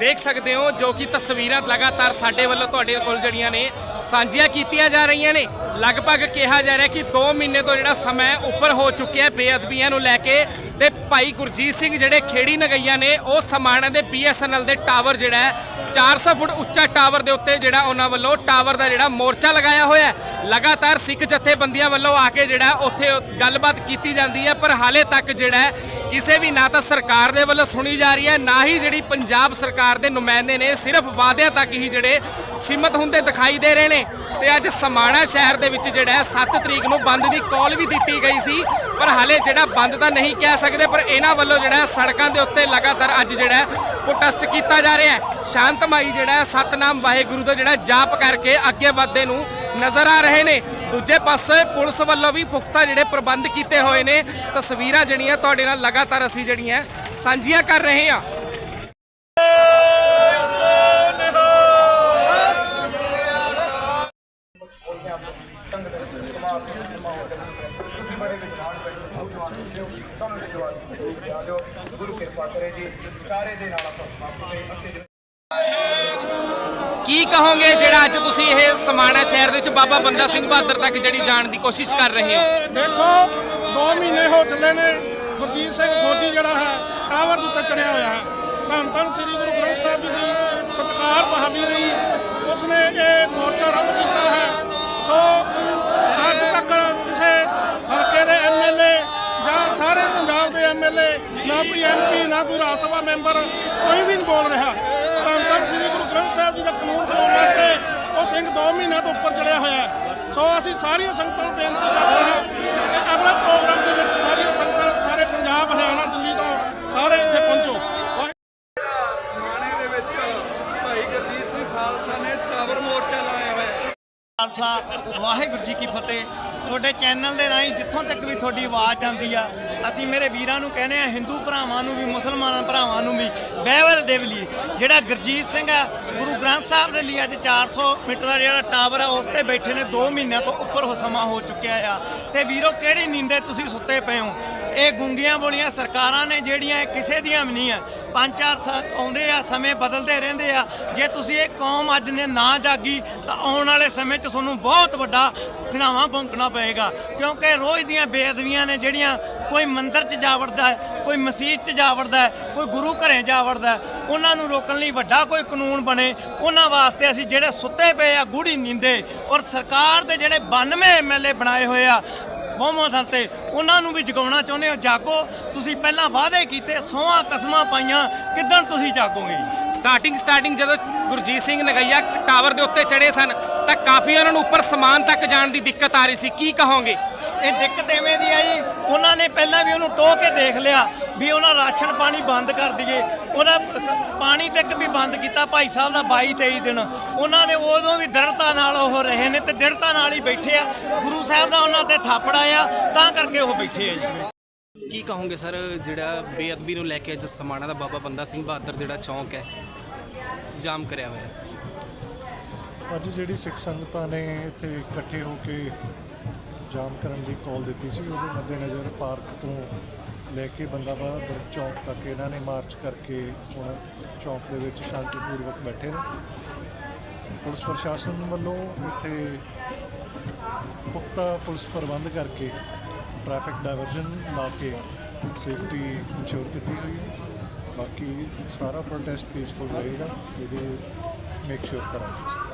ਦੇਖ ਸਕਦੇ ਹੋ ਜੋ ਕਿ ਤਸਵੀਰਾਂ ਲਗਾਤਾਰ ਸਾਡੇ ਵੱਲੋਂ ਤੁਹਾਡੇ ਕੋਲ ਜਿਹੜੀਆਂ ਨੇ ਸਾਂਝੀਆਂ ਕੀਤੀਆਂ ਜਾ ਰਹੀਆਂ ਨੇ। ਲਗਭਗ ਕਿਹਾ ਜਾ ਰਿਹਾ ਕਿ 2 ਮਹੀਨੇ ਤੋਂ ਜਿਹੜਾ ਸਮਾਂ ਉੱਪਰ ਹੋ ਚੁੱਕਿਆ ਬੇਅਦਬੀਆਂ ਨੂੰ ਲੈ ਕੇ। ਤੇ ਭਾਈ ਗੁਰਜੀਤ ਸਿੰਘ ਜਿਹੜੇ ਖੇੜੀ ਨਗਈਆਂ ਨੇ, ਉਹ ਸਮਾਣਾ ਦੇ BSNL ਦੇ ਟਾਵਰ ਜਿਹੜਾ ਹੈ 400 ਫੁੱਟ ਉੱਚਾ ਟਾਵਰ ਦੇ ਉੱਤੇ ਜਿਹੜਾ ਉਹਨਾਂ ਵੱਲੋਂ ਟਾਵਰ ਦਾ ਜਿਹੜਾ ਮੋਰਚਾ ਲਗਾਇਆ ਹੋਇਆ ਲਗਾਤਾਰ ਸਿੱਖ ਜਥੇਬੰਦੀਆਂ ਵੱਲੋਂ ਆ ਕੇ ਜਿਹੜਾ ਉੱਥੇ ਗੱਲਬਾਤ ਕੀਤੀ ਜਾਂਦੀ ਹੈ, ਪਰ ਹਾਲੇ ਤੱਕ ਜਿਹੜਾ ਕਿਸੇ ਵੀ ਨਾ ਤਾਂ ਸਰਕਾਰ ਦੇ ਵੱਲੋਂ ਸੁਣੀ ਜਾ ਰਹੀ ਹੈ, ਨਾ ਹੀ ਜਿਹੜੀ ਪੰਜਾਬ ਸਰਕਾਰ ਦੇ ਨੁਮਾਇੰਦੇ ਨੇ, ਸਿਰਫ ਵਾਅਦਿਆਂ ਤੱਕ ਹੀ ਜਿਹੜੇ ਸੀਮਤ ਹੁੰਦੇ ਦਿਖਾਈ ਦੇ ਰਹੇ ਨੇ। ਤੇ ਅੱਜ ਸਮਾਣਾ ਸ਼ਹਿਰ ਦੇ ਵਿੱਚ ਜਿਹੜਾ ਹੈ 7 ਤਰੀਕ ਨੂੰ ਬੰਦ ਦੀ ਕਾਲ ਵੀ ਦਿੱਤੀ ਗਈ ਸੀ, ਪਰ ਹਾਲੇ ਜਿਹੜਾ ਬੰਦ ਤਾਂ ਨਹੀਂ ਕਹਿ ਸਕਦੇ, ਪਰ ਇਹਨਾਂ ਵੱਲੋਂ ਜਿਹੜਾ ਸੜਕਾਂ ਦੇ ਉੱਤੇ ਲਗਾਤਾਰ ਅੱਜ ਜਿਹੜਾ ਪ੍ਰੋਟੈਸਟ ਕੀਤਾ ਜਾ ਰਿਹਾ ਹੈ। ਸ਼ਾਂਤਮਈ ਜਿਹੜਾ ਸਤਨਾਮ ਵਾਹਿਗੁਰੂ ਦਾ ਜਿਹੜਾ ਜਾਪ ਕਰਕੇ ਅੱਗੇ ਵਧਦੇ ਨੂੰ ਨਜ਼ਰ ਆ ਰਹੇ ਨੇ। ਦੂਜੇ ਪਾਸੇ ਪੁਲਿਸ ਵੱਲੋਂ ਵੀ ਪੁਖਤਾ ਜਿਹੜੇ ਪ੍ਰਬੰਧ ਕੀਤੇ ਹੋਏ ਨੇ। ਤਸਵੀਰਾਂ ਜਿਹੜੀਆਂ ਤੁਹਾਡੇ ਨਾਲ ਲਗਾਤਾਰ ਅਸੀਂ ਜਿਹੜੀਆਂ ਸਾਂਝੀਆਂ ਕਰ ਰਹੇ ਹਾਂ। ਕੀ ਕਹੋਗੇ ਜਿਹੜਾ ਅੱਜ ਤੁਸੀਂ ਇਹ ਸਮਾਣਾ ਸ਼ਹਿਰ ਦੇ ਵਿੱਚ ਬਾਬਾ ਬੰਦਾ ਸਿੰਘ ਬਹਾਦਰ ਤੱਕ ਜਿਹੜੀ ਜਾਣ ਦੀ ਕੋਸ਼ਿਸ਼ ਕਰ ਰਹੇ ਹੋ? ਦੇਖੋ 2 ਮਹੀਨੇ ਹੋ ਚੱਲੇ ਨੇ। ਗੁਰਜੀਤ ਸਿੰਘ ਫੌਜੀ ਜਿਹੜਾ ਹੈ ਟਾਵਰ ਦੇ ਉੱਤੇ ਚੜਿਆ ਹੋਇਆ ਹੈ। ਧੰਨ ਧੰਨ ਸ੍ਰੀ ਗੁਰੂ ਗ੍ਰੰਥ ਸਾਹਿਬ ਜੀ ਦੀ ਸਤਿਕਾਰ ਨਾ ਕੋਈ ਐਮਪੀ ਨਾ ਕੋਈ ਰਾਜ ਸਭਾ ਮੈਂਬਰ ਕੋਈ ਵੀ ਨਹੀਂ ਬੋਲ ਰਿਹਾ। ਧੰਨ ਧੰਨ ਸ੍ਰੀ ਗੁਰੂ ਗ੍ਰੰਥ ਸਾਹਿਬ ਜੀ ਦਾ ਕਾਨੂੰਨ ਬਣਾਉਣ ਵਾਸਤੇ ਉਹ ਸਿੰਘ 2 ਮਹੀਨਿਆਂ ਤੋਂ ਉੱਪਰ ਚੜਿਆ ਹੋਇਆ ਹੈ। ਸੋ ਅਸੀਂ ਸਾਰੀਆਂ ਸੰਗਤਾਂ ਨੂੰ ਬੇਨਤੀ ਕਰਦੇ ਹਾਂ ਕਿ ਅਗਲਾ ਪ੍ਰੋਗਰਾਮ ਦੇ ਵਿੱਚ ਸਾਰੀਆਂ ਸੰਗਤਾਂ ਸਾਰੇ ਪੰਜਾਬ ਹਰਿਆਣਾ ਦਿੱਲੀ ਤੋਂ ਸਾਰੇ ਇੱਥੇ ਪਹੁੰਚੋ। ਸਮਾਣੇ ਦੇ ਵਿੱਚ ਭਾਈ ਗੁਰਜੀਤ ਸਿੰਘ ਖਾਲਸਾ ਨੇ ਟਾਵਰ ਮੋਰਚਾ ਲਾਇਆ ਹੋਇਆ ਹੈ। ਖਾਲਸਾ ਵਾਹਿਗੁਰੂ ਜੀ ਕੀ ਫਤਿਹ। ਤੁਹਾਡੇ ਚੈਨਲ ਦੇ ਰਾਹੀਂ ਜਿੱਥੋਂ ਤੱਕ ਵੀ ਤੁਹਾਡੀ ਆਵਾਜ਼ ਜਾਂਦੀ ਆ ਅਸੀਂ ਮੇਰੇ ਵੀਰਾਂ ਨੂੰ ਕਹਿੰਦੇ ਆ, ਹਿੰਦੂ ਭਰਾਵਾਂ ਨੂੰ ਵੀ, ਮੁਸਲਮਾਨਾਂ ਭਰਾਵਾਂ ਨੂੰ ਵੀ ਬਾਈਬਲ ਦੇ ਲਈ। ਜਿਹੜਾ ਗੁਰਜੀਤ ਸਿੰਘ ਆ, ਗੁਰੂ ਗ੍ਰੰਥ ਸਾਹਿਬ ਦੇ ਲਈ ਅੱਜ 400 ਮੀਟਰ ਦਾ ਜਿਹੜਾ ਟਾਵਰ ਆ, ਉਸ ਤੇ ਬੈਠੇ ਨੇ 2 ਮਹੀਨਿਆਂ ਤੋਂ ਉੱਪਰ ਹੋ ਸਮਾਂ ਹੋ ਚੁੱਕਿਆ ਆ। ਤੇ ਵੀਰੋ, ਕਿਹੜੀ ਨੀਂਦੇ ਤੁਸੀਂ ਸੁੱਤੇ ਪਏ ਹੋ? ਇਹ ਗੁੰਗੀਆਂ ਬੋਲੀਆਂ ਸਰਕਾਰਾਂ ਨੇ, ਜਿਹੜੀਆਂ ਇਹ ਕਿਸੇ ਦੀਆਂ ਵੀ ਨਹੀਂ ਆ। ਪੰਜ ਚਾਰ ਸਾਲ ਆਉਂਦੇ ਆ, ਸਮੇਂ ਬਦਲਦੇ ਰਹਿੰਦੇ ਆ। ਜੇ ਤੁਸੀਂ ਇਹ ਕੌਮ ਅੱਜ ਨੇ ਨਾ ਜਾਗੀ, ਤਾਂ ਆਉਣ ਵਾਲੇ ਸਮੇਂ 'ਚ ਤੁਹਾਨੂੰ ਬਹੁਤ ਵੱਡਾ ਖਿਡਾਵਾਂ ਭੁੰਕਣਾ ਪਏਗਾ। ਕਿਉਂਕਿ ਰੋਜ਼ ਦੀਆਂ ਬੇਅਦਬੀਆਂ ਨੇ ਜਿਹੜੀਆਂ ਕੋਈ ਮੰਦਿਰ 'ਚ ਜਾ ਵੜਦਾ ਹੈ, ਕੋਈ ਮਸਜਿਦ 'ਚ ਜਾ ਵੜਦਾ ਹੈ, ਕੋਈ ਗੁਰੂ ਘਰੇ ਜਾ ਵੜਦਾ ਹੈ, ਉਹਨਾਂ ਨੂੰ ਰੋਕਣ ਲਈ ਵੱਡਾ ਕੋਈ ਕਾਨੂੰਨ ਬਣੇ। ਉਹਨਾਂ ਵਾਸਤੇ ਅਸੀਂ ਜਿਹੜੇ ਸੁੱਤੇ ਪਏ ਆ ਗੂੜੀ ਨੀਂਦੇ ਔਰ ਸਰਕਾਰ ਦੇ ਜਿਹੜੇ 92 ਐਮਐਲਏ ਬਣਾਏ ਹੋਏ ਆ ਬਹੁਮਤ ਹਲ ਤੇ, ਉਹਨਾਂ ਨੂੰ ਵੀ ਜਗਾਉਣਾ ਚਾਹੁੰਦੇ ਹੋ। ਜਾਗੋ, ਤੁਸੀਂ ਪਹਿਲਾਂ ਵਾਅਦੇ ਕੀਤੇ, ਸੋਹਾਂ ਕਸਮਾਂ ਪਾਈਆਂ, ਕਿੱਦਣ ਤੁਸੀਂ ਜਾਗੋਗੇ? ਸਟਾਰਟਿੰਗ ਸਟਾਰਟਿੰਗ ਜਦੋਂ ਗੁਰਜੀਤ ਸਿੰਘ ਨਗਈਆ ਟਾਵਰ ਦੇ ਉੱਤੇ ਚੜੇ ਸਨ, ਤਾਂ ਕਾਫੀ ਉਹਨਾਂ ਨੂੰ ਉੱਪਰ ਸਮਾਨ ਤੱਕ ਜਾਣ ਦੀ ਦਿੱਕਤ ਆ ਰਹੀ ਸੀ। ਕੀ ਕਹੋਗੇ? ਇਹ ਦਿੱਕਤ ਐਵੇਂ ਦੀ ਆਈ ਉਹਨਾਂ ਨੇ ਪਹਿਲਾਂ ਵੀ ਉਹਨੂੰ ਟੋਹ ਕੇ ਦੇਖ ਲਿਆ ਵੀ ਉਹਨਾਂ ਰਾਸ਼ਨ ਪਾਣੀ ਬੰਦ ਕਰ ਦਈਏ। ਉਹਦਾ ਪਾਣੀ ਤੱਕ ਵੀ ਬੰਦ ਕੀਤਾ ਭਾਈ ਸਾਹਿਬ ਦਾ 22 23 ਦਿਨ। ਉਹਨਾਂ ਨੇ ਉਦੋਂ ਵੀ ਦ੍ਰਿੜਤਾ ਨਾਲ ਉਹ ਰਹੇ ਨੇ ਤੇ ਦ੍ਰਿੜਤਾ ਨਾਲ ਹੀ ਬੈਠੇ ਆ। ਗੁਰੂ ਸਾਹਿਬ ਦਾ ਉਹਨਾਂ ਤੇ ਥਾਪੜ ਆਇਆ ਤਾਂ ਕਰਕੇ ਉਹ ਬੈਠੇ ਆ ਜੀ। ਕੀ ਕਹੋਗੇ ਸਰ ਜਿਹੜਾ ਬੇਅਦਬੀ ਨੂੰ ਲੈ ਕੇ ਅੱਜ ਸਮਾਣਾ ਦਾ ਬਾਬਾ ਬੰਦਾ ਸਿੰਘ ਬਹਾਦਰ ਜਿਹੜਾ ਚੌਂਕ ਹੈ ਜਾਮ ਕਰਿਆ ਹੋਇਆ? ਹੈ ਅੱਜ ਜਿਹੜੀ ਸਿੱਖ ਸੰਗਤਾਂ ਨੇ ਇੱਥੇ ਇਕੱਠੇ ਹੋ ਕੇ ਜਾਮ ਕਰਨ ਦੀ ਕਾਲ ਦਿੱਤੀ ਸੀ, ਉਹਦੇ ਮੱਦੇਨਜ਼ਰ ਪਾਰਕ ਤੋਂ ਲੈ ਕੇ ਬੰਦਾ ਬਹਾਦਰ ਚੌਕ ਤੱਕ ਇਹਨਾਂ ਨੇ ਮਾਰਚ ਕਰਕੇ ਹੁਣ ਚੌਕ ਦੇ ਵਿੱਚ ਸ਼ਾਂਤੀਪੂਰਵਕ ਬੈਠੇ ਨੇ। ਪੁਲਿਸ ਪ੍ਰਸ਼ਾਸਨ ਵੱਲੋਂ ਇੱਥੇ ਪੁਖਤਾ ਪੁਲਿਸ ਪ੍ਰਬੰਧ ਕਰਕੇ ਟ੍ਰੈਫਿਕ ਡਾਇਵਰਜਨ ਲਾ ਕੇ ਸੇਫਟੀ ਇਨਸ਼ੋਰ ਕੀਤੀ ਹੋਈ ਹੈ। ਬਾਕੀ ਸਾਰਾ ਪ੍ਰੋਟੈਸਟ ਪੀਸਫੁਲ ਰਹੇਗਾ, ਇਹਦੇ ਮੇਕ ਸ਼ੋਰ ਕਰਾਂਗੇ